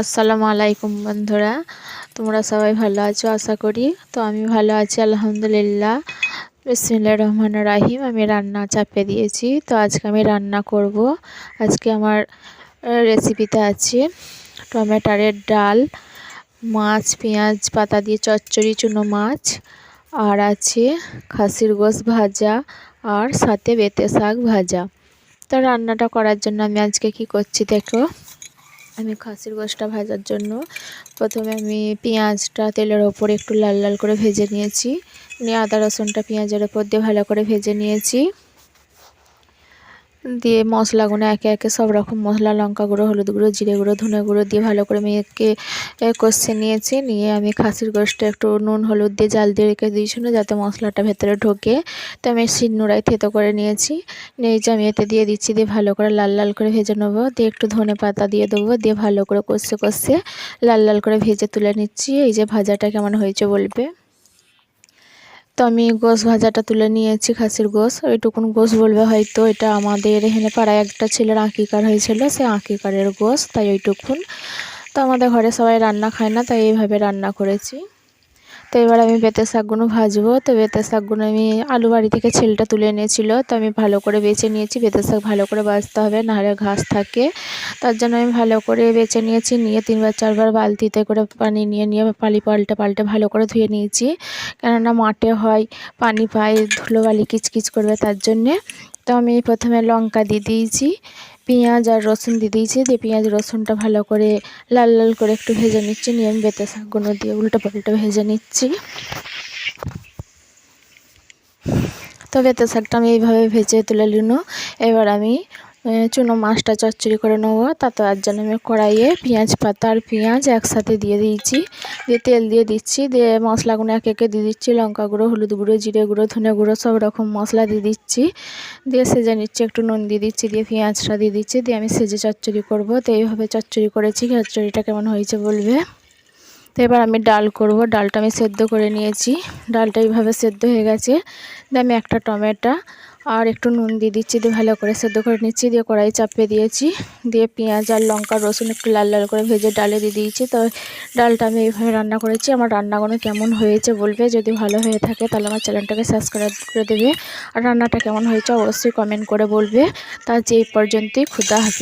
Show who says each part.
Speaker 1: আসসালামু আলাইকুম বন্ধুরা, তোমরা সবাই ভালো আছো? আশা করি তো আমি ভালো আছি, আলহামদুলিল্লাহ। বিসমিল্লা রহমান রাহিম, আমি রান্না চাপে দিয়েছি। তো আজকে আমি রান্না করব। আজকে আমার রেসিপিতে আছে টমেটারের ডাল, মাছ, পেঁয়াজ, পাতা দিয়ে চচ্চড়ি, চুনো মাছ, আর আছে খাসির গোস ভাজা, আর সাথে বেতে শাক ভাজা। তো রান্নাটা করার জন্য আমি আজকে কি করছি দেখো। আমি খাসির গোশটা ভাজার জন্য প্রথমে আমি পেঁয়াজটা তেলের ওপর একটু লাল লাল করে ভেজে নিয়েছি। নিয়ে আদা রসুনটা পেঁয়াজের ওপর দিয়ে ভালো করে ভেজে নিয়েছি। দিয়ে মশলাগুলো একে একে সব রকম মশলা, লঙ্কা গুঁড়ো, হলুদ গুঁড়ো, জিরে গুঁড়ো, ধনে গুঁড়ো দিয়ে ভালো করে মেয়েকে কষে নিয়েছি, নিয়ে আমি খাসির গোষ্ঠটা একটু নুন, হলুদ দিয়ে জাল দিয়ে রেখে দিয়েছিল যাতে মশলাটা ভেতরে ঢোকে। তো আমি শিলনোড়ায় থেতো করে নিয়েছি। নিয়ে যে আমি এতে দিয়ে দিচ্ছি, দিয়ে ভালো করে লাল লাল করে ভেজে নেব। দিয়ে একটু ধনে পাতা দিয়ে দেবো, দিয়ে ভালো করে কষে কষে লাল লাল করে ভেজে তুলে নিচ্ছি। এই যে ভাজাটা কেমন হয়েছে বলবে? তো আমি গোস ভাজাটা তুলে নিয়েছি খাসির গোস। ওইটুকুন গোস বলবে হয়তো এটা আমাদের এখানে পাড়ায় একটা ছেলের আঁকিকার হয়েছিল, সে আঁকিকারের গোস, তাই ওইটুকুন। তো আমাদের ঘরে সবাই রান্না খায় না, তাই এইভাবে রান্না করেছি। তো এবার আমি বেতের শাকগুলো ভাজবো। তো বেতের শাকগুলো আমি আলু বাড়ি থেকে ছেলটা তুলে এনেছিল। তো আমি ভালো করে বেছে নিয়েছি। বেতের শাক ভালো করে বাছতে হবে, নাহলে ঘাস থাকে। তার জন্য আমি ভালো করে বেছে নিয়েছি, নিয়ে তিনবার, চারবার বালতিতে করে পানি নিয়ে নিয়ে পালি পাল্টে পাল্টে ভালো করে ধুয়ে নিয়েছি। কেননা মাঠে হয়, পানি পায়, ধুলো বালি কিচকিচ করবে তার জন্যে। তো আমি প্রথমে লঙ্কা দিয়ে দিয়েছি। পেঁয়াজ আর রসুন দিয়ে দিয়েছি। দিয়ে পেঁয়াজ, রসুনটা ভালো করে লাল লাল করে একটু ভেজে নিচ্ছি। নিয়ে আমি বেতে শাকগুলো দিয়ে উল্টো পাল্টা ভেজে নিচ্ছি। তো বেতে শাকটা আমি এইভাবে ভেজে তুলে নিল এবার আমি চুনো মাছটা চচ্চড়ি করে নেব। তাতে আর জন্য আমি কড়াইয়ে পেঁয়াজ পাতা আর পেঁয়াজ একসাথে দিয়ে দিয়েছি। দিয়ে তেল দিয়ে দিচ্ছি। দিয়ে মশলাগুলো এক একে দিয়ে দিচ্ছি। লঙ্কা গুঁড়ো, হলুদ গুঁড়ো, জিরে গুঁড়ো, ধনে গুঁড়ো, সব রকম মশলা দিয়ে দিচ্ছি। দিয়ে সেজে নিচ্ছি একটু নুন দিয়ে দিচ্ছি। দিয়ে পেঁয়াজটা দিয়ে দিচ্ছি। দিয়ে আমি সেজে চচ্চড়ি করব। তো এইভাবে চচ্চড়ি করেছি। চচ্চড়িটা কেমন হয়েছে বলবে? তো এবার আমি ডাল করব। ডালটা আমি সেদ্ধ করে নিয়েছি। ডালটা এইভাবে সেদ্ধ হয়ে গেছে। আমি একটা টমেটো আর একটু নুন দিয়ে দিচ্ছি। দিয়ে ভালো করে সেদ্ধ করে নিচ্ছি। দিয়ে কড়াই চাপিয়ে দিয়েছি। দিয়ে পেঁয়াজ আর লঙ্কা, রসুন একটু লাল লাল করে ভেজে ডালে দিয়ে দিয়েছি। তো ডালটা আমি এইভাবে রান্না করেছি। আমার রান্নাগুলো কেমন হয়েছে বলবে? যদি ভালো হয়ে থাকে তাহলে আমার চ্যানেলটাকে সাবস্ক্রাইব করে দেবে। আর রান্নাটা কেমন হয়েছে অবশ্যই কমেন্ট করে বলবে। তা যে এই পর্যন্তই। ক্ষুদা হবে